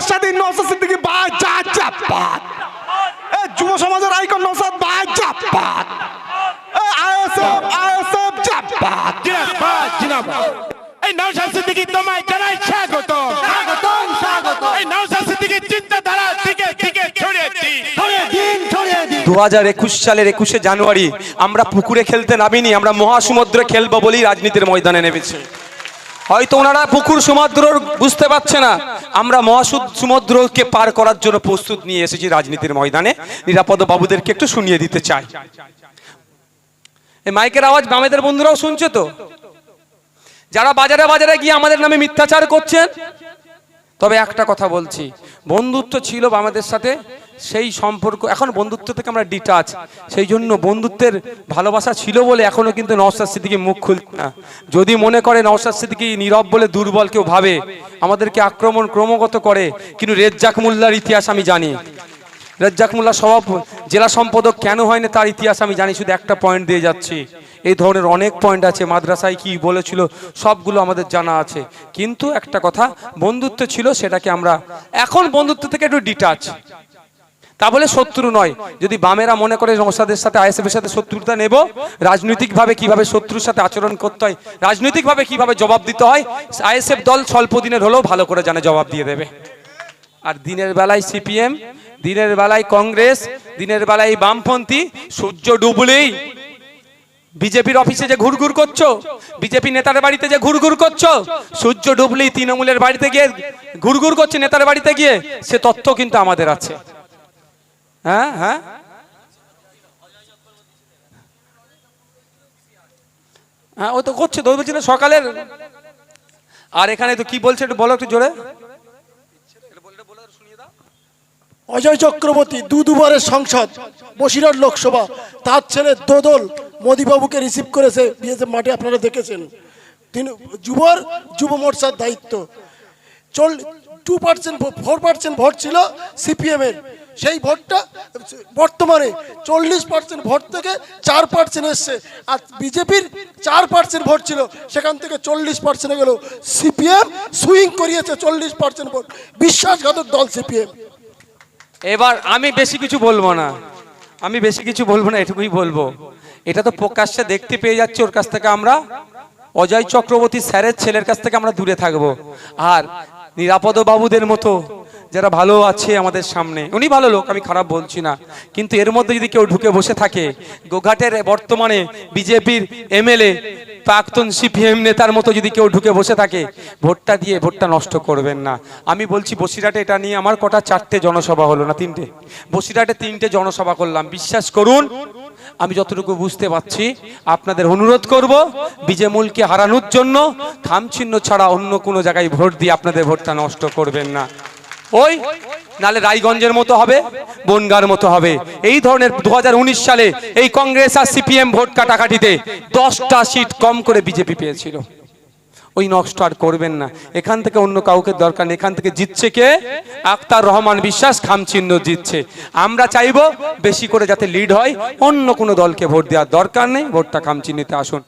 এরশাদি নওশাদ সিদ্দিকী বাজাপাত এ যুব সমাজের আইকন নওশাদ বাজাপাত এ আইএসএফ আইএসএফ জাপাত জিনাবাদ জিনাবাদ এই নওশাদ সিদ্দিকী তোমায় জানাই স্বাগত। স্বাগতম স্বাগত এই নওশাদ সিদ্দিকীর চিন্তাধারা দিকে দিকে ছড়িয়ে দিই। ছড়িয়ে দিন ছড়িয়ে দিন। দু হাজার একুশ সালের একুশে জানুয়ারি আমরা পুকুরে খেলতে নামিনি আমরা মহাসমুদ্রে খেলব বলেই রাজনীতির ময়দানে নেমেছি। হয়তো ওনারা পুকুর সমুদ্র বুঝতে পারছে না। আমরা মহাসুদ সমুদ্রকে পার করার জন্য প্রস্তুত নিয়ে এসেছি রাজনীতির ময়দানে। নিরাপদ বাবুদেরকে একটু শুনিয়ে দিতে চাই। এই মাইকের আওয়াজ বামেদের বন্ধুরাও শুনছে তো? যারা বাজারে বাজারে গিয়ে আমাদের নামে মিথ্যাচার করছেন, তবে একটা কথা বলছি। বন্ধুত্ব ছিল বামেদের সাথে সেই সম্পর্ক, এখন বন্ধুত্ব থেকে আমরা ডিটাচ সেই জন্য বন্ধুত্বের ভালোবাসা ছিল বলে এখনও কিন্তু নওশাদ সিদ্দিকি মুখ খুলছে না। যদি মনে করে নওশাদ সিদ্দিকি নীরব বলে দুর্বল কেউ ভাবে, আমাদেরকে আক্রমণ ক্রমাগত করে, কিন্তু রেজ্জাক মোল্লার ইতিহাস আমি জানি। রেজ্জাক মোল্লা সভাপ জেলা সম্পাদক কেন হয়নি তার ইতিহাস আমি জানি, শুধু একটা পয়েন্ট দিয়ে যাচ্ছি। এই ধরনের অনেক পয়েন্ট আছে, মাদ্রাসায় কি বলেছিল, সবগুলো আমাদের জানা আছে। কিন্তু একটা কথা, বন্ধুত্ব ছিল সেটাকে আমরা, এখন বন্ধুত্ব থেকে একটু ডিটাচ তা বলে শত্রু নয়। যদি বামেরা মনে করে নৌসাদের সাথে আইএসএফ এর সাথে শত্রুতা নেব, রাজনৈতিকভাবে কীভাবে শত্রুর সাথে আচরণ করতে হয়, রাজনৈতিকভাবে কীভাবে জবাব দিতে হয়, আইএসএফ দল স্বল্প দিনের হলেও ভালো করে জানে জবাব দিয়ে দেবে। আর দিনের বেলায় সিপিএম, দিনের বেলায় কংগ্রেস, দিনের বেলায় বামপন্থী, সূর্য ডুবলেই। বিজেপির অফিসে যে ঘুরঘুর করছ, বিজেপি নেতার বাড়িতে যে ঘুরঘুর করছ, সূর্য ডুবলেই তৃণমূলের বাড়িতে গিয়ে ঘুরঘুর করছে নেতার বাড়িতে গিয়ে, সে তথ্য কিন্তু আমাদের আছে। হ্যাঁ হ্যাঁ। হ্যাঁ ও তো করছে তো বলছি সকালের। আর এখানে তো কি বলছে একটু বলো একটু জোরে। অজয় চক্রবর্তী দু দুবারের সংসদ, বসিরহাট লোকসভা, তার ছেলে দোদল, মোদীবাবুকে রিসিভ করেছে বিএসএফ মাঠে, আপনারা দেখেছেন। তিনি, যুবর, যুব মোর্চার দায়িত্ব। চল two percent four percent vote ছিল সিপিএম এর। সেই ভোটটা বর্তমানে চল্লিশ পার্সেন্ট ভোট থেকে চার পার্সেন্ট এসছে। আর বিজেপির চার পার্সেন্ট ভোট ছিল, সেখান থেকে চল্লিশ পার্সেন্টে গেল সিপিএম, সুইং করিয়েছে চল্লিশ পার্সেন্ট ভোট। বিশ্বাসঘাতক দল সিপিএম। এবার আমি বেশি কিছু বলব না। আমি বেশি কিছু বলব না, এটুকুই বলব। এটা তো প্রকাশ্যে দেখতে পেয়ে যাচ্ছে ওর কাছ থেকে আমরা। অজয় চক্রবর্তী স্যারের ছেলের কাছ থেকে আমরা দূরে থাকব। আর নিরাপদ বাবুদের মতো যারা ভালো আছে আমাদের সামনে। উনি ভালো লোক, আমি খারাপ বলছি না। কিন্তু এর মধ্যে যদি কেউ ঢুকে বসে থাকে, গোঘাটের বর্তমানে বিজেপির এমএলএ, প্রাক্তন সিপিএম নেতার মতো যদি কেউ ঢুকে বসে থাকে, ভোটটা দিয়ে ভোটটা নষ্ট করবেন না। আমি বলছি, বসিরহাটে এটা নিয়ে আমার কটা চারটে জনসভা হলো না, তিনটে। বসিরহাটে তিনটে জনসভা করলাম। বিশ্বাস করুন, আমি যতটুকু বুঝতে পারছি, আপনাদের অনুরোধ করব, বিজেমূলকে হারানোর জন্য খামচিহ্ন ছাড়া অন্য কোনো জায়গায় ভোট দিয়ে আপনাদের ভোটটা নষ্ট করবেন না। ওই, নালে রায়গঞ্জের মতো হবে, বনগার মতো হবে। এই ধরনের দু হাজার উনিশ সালে এই কংগ্রেস আর সিপিএম ভোট কাটাকাটিতে দশটা সিট কম করে বিজেপি পেয়েছিল। ওই নষ্ট আর করবেন না। এখান থেকে অন্য কাউকে দরকার নেই। এখান থেকে জিতছে কে? আক্তার রহমান বিশ্বাস, খামচিহ্ন জিতছে। আমরা চাইব বেশি করে যাতে লিড হয়, অন্য কোনো দলকে ভোট দেওয়ার দরকার নেই। ভোটটা খামচিহ্নিতে আসুন।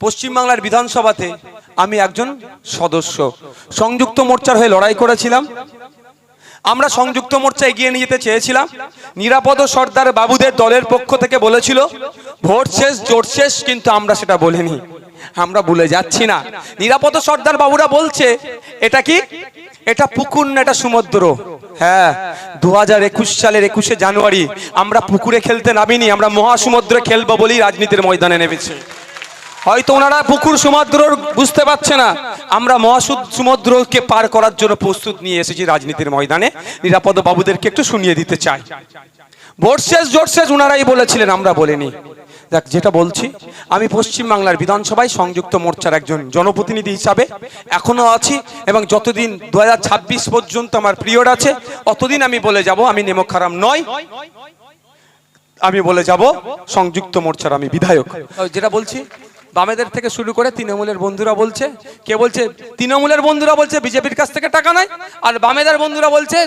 পশ্চিমবাংলার বিধানসভাতে আমি একজন সদস্য। সংযুক্ত মোর্চার হয়ে লড়াই করেছিলাম। আমরা সংযুক্ত মোর্চা এগিয়ে নিয়ে যেতে চেয়েছিলাম। নিরাপদ সর্দার বাবুদের দলের পক্ষ থেকে বলেছিল, ভোট শেষ, জোট শেষ, কিন্তু আমরা সেটা বলিনি। আমরা ভুলে যাচ্ছি না। নিরাপদ সর্দার বাবুরা বলছে, এটা কি? এটা পুকুর না এটা সমুদ্র? হ্যাঁ দু হাজার একুশ সালের একুশে জানুয়ারি আমরা পুকুরে খেলতে নামিনি, আমরা মহাসমুদ্রে খেলব বলেই রাজনীতির ময়দানে নেমেছি। হয়তো ওনারা পুকুর সমুদ্র বুঝতে পারছে না। আমরা মহাসুদ সমুদ্রকে পার করার জন্য প্রস্তুত নিয়ে এসেছি রাজনীতির ময়দানে। নিরাপদ বাবুদেরকে একটু শুনিয়ে দিতে চাই। ভোট শেষ, জোট শেষ ওনারাই বলেছিলেন, আমরা বলিনি। দেখ, যেটা বলছি, আমি পশ্চিমবাংলার বিধানসভায় সংযুক্ত মোর্চার একজন জনপ্রতিনিধি হিসাবে এখনও আছি এবং যতদিন দু হাজার ছাব্বিশ পর্যন্ত আমার পিরিয়ড আছে, অতদিন আমি বলে যাব, আমি নেমক খারাম নয় আমি বলে যাব, সংযুক্ত মোর্চার আমি বিধায়ক। যেটা বলছি বামেদের থেকে শুরু করে তৃণমূলের বন্ধুরা বলছে, কে বলছে? তৃণমূলের বন্ধুরা বলছে বিজেপির কাছ থেকে টাকা নাই, আর বামেদের বন্ধুরা বলছে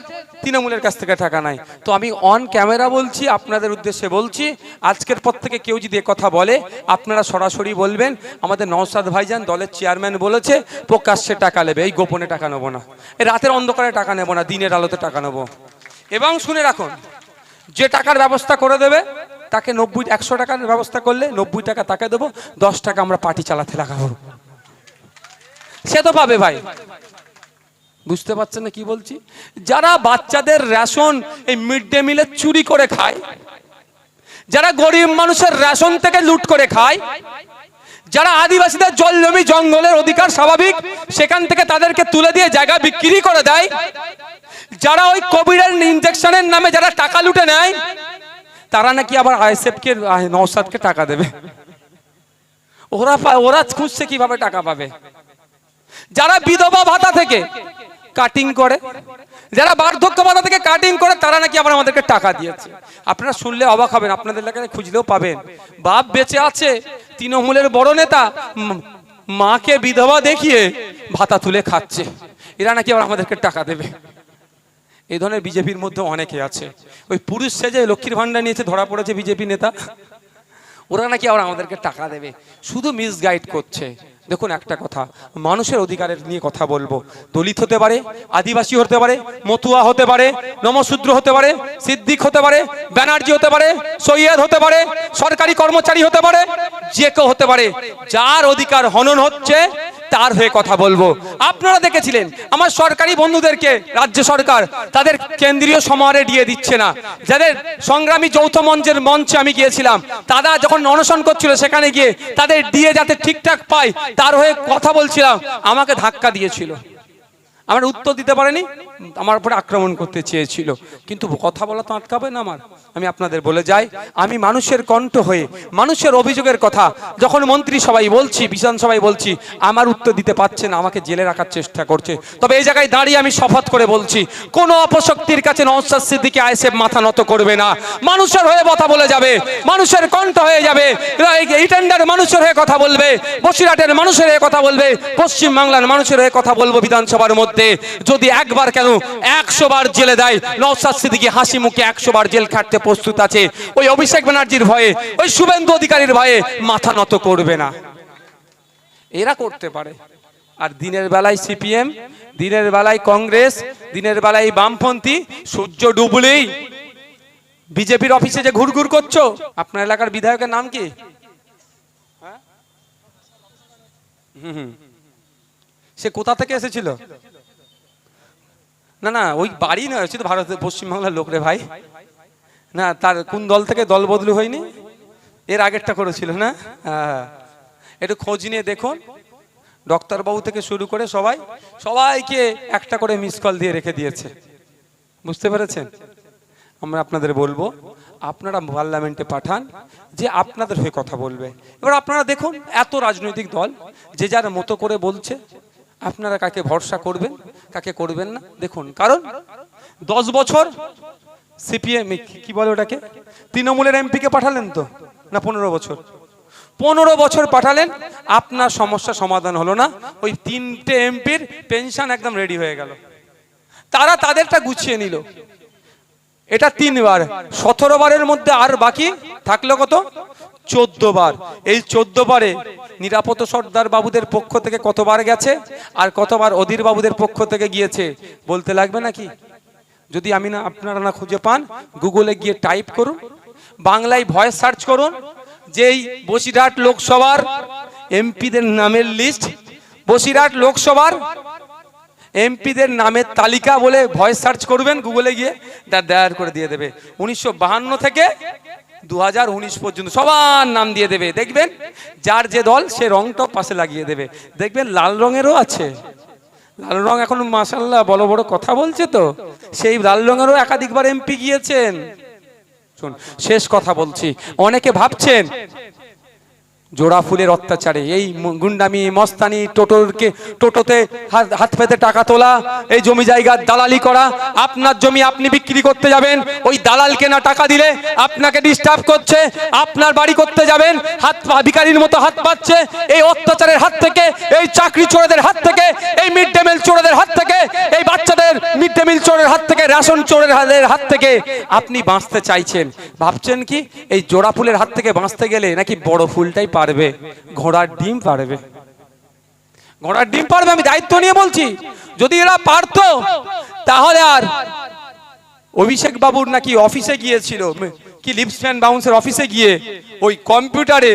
তৃণমূলের কাছ থেকে টাকা নাই। তো আমি অন ক্যামেরা বলছি, আপনাদের উদ্দেশ্যে বলছি, আজকের পর থেকে কেউ যদি কথা বলে, আপনারা সরাসরি বলবেন। আমাদের নওসাদ ভাইজান দলের চেয়ারম্যান বলেছে, প্রকাশ্যে টাকা নেবে, এই গোপনে টাকা নেব না। এই রাতের অন্ধকারে টাকা নেব না, দিনের আলোতে টাকা নেব। এবং শুনে রাখুন, যে টাকার ব্যবস্থা করে দেবে তাকে নব্বই, একশো টাকার ব্যবস্থা করলে নব্বই টাকা তাকে দেবো, দশ টাকা আমরা পার্টি চালাতে লাগাবো সে তো পাবে ভাই। বুঝতে পারছেন না কি বলছি? যারা বাচ্চাদের রেশন এই মিড ডে মিলে চুরি করে খায়, যারা গরিব মানুষের রেশন থেকে লুট করে খায়, যারা আদিবাসীদের জল জমি জঙ্গলের অধিকার স্বাভাবিক, সেখান থেকে তাদেরকে তুলে দিয়ে জায়গা বিক্রি করে দেয়, যারা ওই কোভিডের ইনজেকশনের নামে যারা টাকা লুটে নেয় তারা নাকি আবার আইএসএফকে নৌসাদকে টাকা দেবে। ওরা ওরা খুঁজছে কীভাবে টাকা পাবে। যারা বিধবা ভাতা থেকে কাটিং করে, যারা বার্ধক্য ভাতা থেকে কাটিং করে, তারা নাকি আবার আমাদেরকে টাকা দিয়েছে। আপনারা শুনলে অবাক হবেন, আপনাদের এলাকায় খুঁজলেও পাবেন। বাপ বেঁচে আছে, তৃণমূলের বড় নেতা মাকে বিধবা দেখিয়ে ভাতা তুলে খাচ্ছে। এরা নাকি আবার আমাদেরকে টাকা দেবে। এই ধরনের বিজেপির মধ্যে অনেকে আছে। ওই পুরুষ সেজে লক্ষ্মীর ভান্ডার নিয়েছে ধরা পড়েছে বিজেপি নেতা। ওরা নাকি আবার আমাদেরকে টাকা দেবে। শুধু মিসগাইড করছে। দেখুন একটা কথা, মানুষের অধিকারের নিয়ে কথা বলব। দলিত হতে পারে, আদিবাসী হতে পারে, মতুয়া হতে পারে, নমশূদ্র হতে পারে, সিদ্দিক হতে পারে, ব্যানার্জি হতে পারে, সৈয়দ হতে পারে, সরকারি কর্মচারী হতে পারে, যে কেউ হতে পারে। যার অধিকার হনন হচ্ছে তার হয়ে কথা বলব। আপনারা দেখেছিলেন, আমার সরকারি বন্ধুদেরকে রাজ্য সরকার তাদের কেন্দ্রীয় সমাহারে দিয়ে দিচ্ছে না। যাদের সংগ্রামী যৌথ মঞ্চের মঞ্চে আমি গিয়েছিলাম, তারা যখন অনশন করছিল সেখানে গিয়ে তাদের দিয়ে যাতে ঠিকঠাক পায় তার হয়ে কথা বলছিলাম, আমাকে ধাক্কা দিয়েছিল। আমার উত্তর দিতে পারেনি? আমার উপরে আক্রমণ করতে চেয়েছিল। কিন্তু কথা বলা তো আটকাবে না আমার। আমি আপনাদের বলে যাই, আমি মানুষের কণ্ঠ হয়ে, মানুষের অভিযোগের কথা, যখন মন্ত্রী সবাই বলছি বিধানসভায় বলছি, আমার উত্তর দিতে পারছে না, আমাকে জেলে রাখার চেষ্টা করছে। তবে এই জায়গায় দাঁড়িয়ে আমি শপথ করে বলছি, কোন অপশক্তির কাছে নওসাদ সিদ্দিকী আইসেফ মাথা নত করবে না। মানুষের হয়ে কথা বলে যাবে, মানুষের কণ্ঠ হয়ে যাবে ইটেন্ডার মানুষের হয়ে কথা বলবে, বসিরহাটের মানুষের হয়ে কথা বলবে পশ্চিম বাংলার মানুষের হয়ে কথা বলব বিধানসভার মধ্যে। যদি একবার কেন একশো বার জেলে দেয়। নওসাদ সিদ্দিকী হাসি মুখে একশো বার জেল খাটতে প্রস্তুত আছে। ওই অভিষেক ব্যানার্জির ভয়ে, ওই শুভেন্দু অধিকারীর ভয়ে মাথা নত করবে না। এরা করতে পারে। আর দিনের বেলায় সিপিএম, দিনের বেলায় কংগ্রেস, দিনের বেলায় বামপন্থী, সূর্য ডুবলেই বিজেপির অফিসে যে ঘুরঘুর করছ, আপনার এলাকার বিধায়কের নাম কি। সে কোথা থেকে এসেছিল? না না, ওই বাড়ি নয় তো ভারতের পশ্চিমবাংলার লোক রে ভাই। না, তার কোন দল থেকে দল বদলি হয়নি? এর আগেরটা করেছিল, না? হ্যাঁ একটু খোঁজ নিয়ে দেখুন। ডক্টরবাবু থেকে শুরু করে সবাই, সবাইকে একটা করে মিস কল দিয়ে রেখে দিয়েছে। বুঝতে পেরেছেন? আমরা আপনাদের বলব, আপনারা পার্লামেন্টে পাঠান, যে আপনাদের হয়ে কথা বলবে। এবার আপনারা দেখুন, এত রাজনৈতিক দল, যে যার মতো করে বলছে আপনারা কাকে ভরসা করবেন, কাকে করবেন না? দেখুন, কারণ দশ বছর সিপিএম কি বলে ওটাকে? তৃণমূলের এমপিকে পাঠালেন তো? না পনেরো বছর? পনেরো বছর পাঠালেন, আপনার সমস্যা সমাধান হলো না। ওই তিনটে এমপির পেনশন একদম রেডি হয়ে গেল। তারা তাদেরটা গুছিয়ে নিল। এটা তিনবার। সতেরো বারের মধ্যে আর বাকি থাকল কত? চোদ্দ বার এই চোদ্দ বারে নিরাপদ সর্দার বাবুদের পক্ষ থেকে কতবার গেছে আর কতবার অধীর বাবুদের পক্ষ থেকে গিয়েছে, বলতে লাগবে নাকি? যদি আমি না, আপনারা না খুঁজে পান, গুগলে গিয়ে টাইপ করুন, বাংলায় ভয়েস সার্চ করুন, যেই বসিরহাট লোকসভার এমপিদের নামের লিস্ট বসিরহাট লোকসভার এমপিদের নামের তালিকা বলে ভয়েস সার্চ করবেন, গুগলে গিয়ে তার দায়ের করে দিয়ে দেবে। উনিশশো থেকে দু হাজার উনিশ পর্যন্ত সবার নাম দিয়ে দেবে। দেখবেন, যার যে দল, সে রংটা পাশে লাগিয়ে দেবে। দেখবেন, লাল রঙেরও আছে। লাল রং এখন মাসাল্লাহ বড় বড় কথা বলছে তো। সেই লাল রঙেরও একাধিকবার এমপি গিয়েছেন। শুন শেষ কথা বলছি। অনেকে ভাবছেন জোড়া ফুলের অত্যাচারে। এই গুন্ডামি, মস্তানি, টোটোরকে টোটোতে হাত পেতে টাকা তোলা, এই জমি জায়গার দালালি করা, আপনার জমি আপনি বিক্রি করতে যাবেন, ওই দালাল কেনা টাকা দিলে আপনাকে ডিস্টার্ব করছে, আপনার বাড়ি করতে যাবেন, হাত ভিকারির মতো হাত পাচ্ছে, এই অত্যাচারের হাত থেকে, এই চাকরি চোরেদের হাত থেকে, এই মিড ডে মিল চোরেদের হাত থেকে, এই বাচ্চাদের মিড ডে মিল চোরের হাত থেকে, রেশন চোরের হাত থেকে আপনি বাঁচতে চাইছেন। ভাবছেন কি, এই জোড়া ফুলের হাত থেকে বাঁচতে গেলে নাকি বড় ফুলটাই পারবে? ঘোড়ার ডিম পারবে। ঘোড়ার ডিম পারবে, আমি দায়িত্ব নিয়ে বলছি। যদি এরা পারতো, তাহলে আর অভিষেক বাবুর নাকি অফিসে গিয়েছিল, কি লিপসম্যান বাউন্সের অফিসে গিয়ে ওই কম্পিউটারে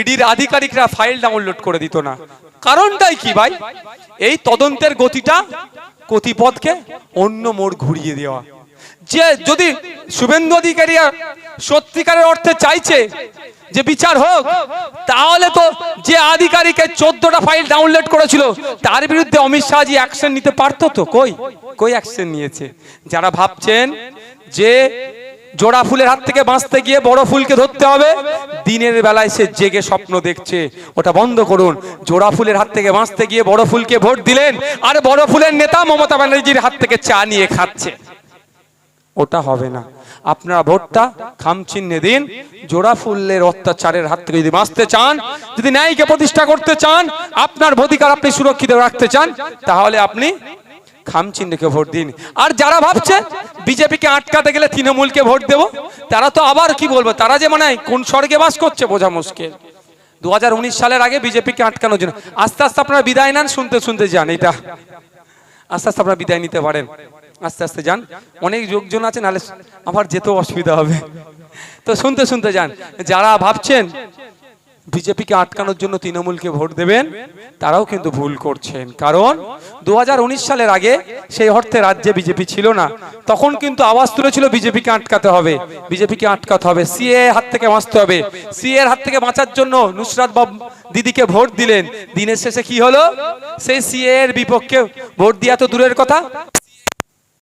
ইডির আধিকারিকরা ফাইল ডাউনলোড করে দিত না। কারণটাই কি ভাই? এই তদন্তের গতিটা গতিপথকে অন্য মোড় ঘুরিয়ে দেওয়া। যে যদি শুভেন্দু অধিকারী সত্যিকারের অর্থে চাইছে যে বিচার হোক, তাহলে তো যে আধিকারিকের চোদ্দটা ফাইল ডাউনলোড করেছিল, তার বিরুদ্ধে অমিত শাহজি অ্যাকশন নিতে পারতো তো? কই? কই অ্যাকশন নিয়েছে? যারা ভাবছেন যে জোড়া ফুলের হাত থেকে বাঁচতে গিয়ে বড় ফুলকে ধরতে হবে। দিনের বেলায় সে জেগে স্বপ্ন দেখছে। ওটা বন্ধ করুন। জোড়া ফুলের হাত থেকে বাঁচতে গিয়ে বড় ফুলকে ভোট দিলেন আর বড় ফুলের নেতা মমতা ব্যানার্জির হাত থেকে চা নিয়ে খাচ্ছে। ওটা হবে না। আপনারা ভোটটা খামচিহ্নে দিন। জোড়া ফুলের অত্যাচারের হাত থেকে যদি বাঁচতে চান, যদি ন্যায়কে প্রতিষ্ঠা করতে চান, আপনার অধিকার আপনি সুরক্ষিত রাখতে চান, তাহলে আপনি খামচিহ্নকে ভোট দিন। আর যারা ভাবছে বিজেপিকে আটকাতে গেলে তৃণমূলকে ভোট দেব, তারা তো আবার কি বলব, তারা যে মানে কোন স্বর্গে বাস করছে বোঝা মুশকিল। দু হাজার উনিশ সালের আগে বিজেপিকে আটকানোর জন্য। আস্তে আস্তে আপনারা বিদায় নেন, শুনতে শুনতে যান এটা। আস্তে আস্তে আপনারা বিদায় নিতে পারেন। আস্তে আস্তে যান। অনেক লোকজন আছে, নাহলে আমার যেতেও অসুবিধা হবে। তো শুনতে শুনতে যান। যারা ভাবছেন বিজেপিকে আটকানোর জন্য তৃণমূলকে ভোট দেবেন, তারাও কিন্তু ভুল করছেন। কারণ দু হাজার উনিশ সালের আগে সেই অর্থে রাজ্যে বিজেপি ছিল না। তখন কিন্তু আওয়াজ তুলেছিল, বিজেপিকে আটকাতে হবে। বিজেপিকে আটকাতে হবে। সিএ হাত থেকে বাঁচতে হবে। সিএ এর হাত থেকে বাঁচার জন্য নুসরাত বাব দিদিকে ভোট দিলেন। দিনের শেষে কি হলো? সেই সিএ এর বিপক্ষে ভোট দেওয়া তো দূরের কথা।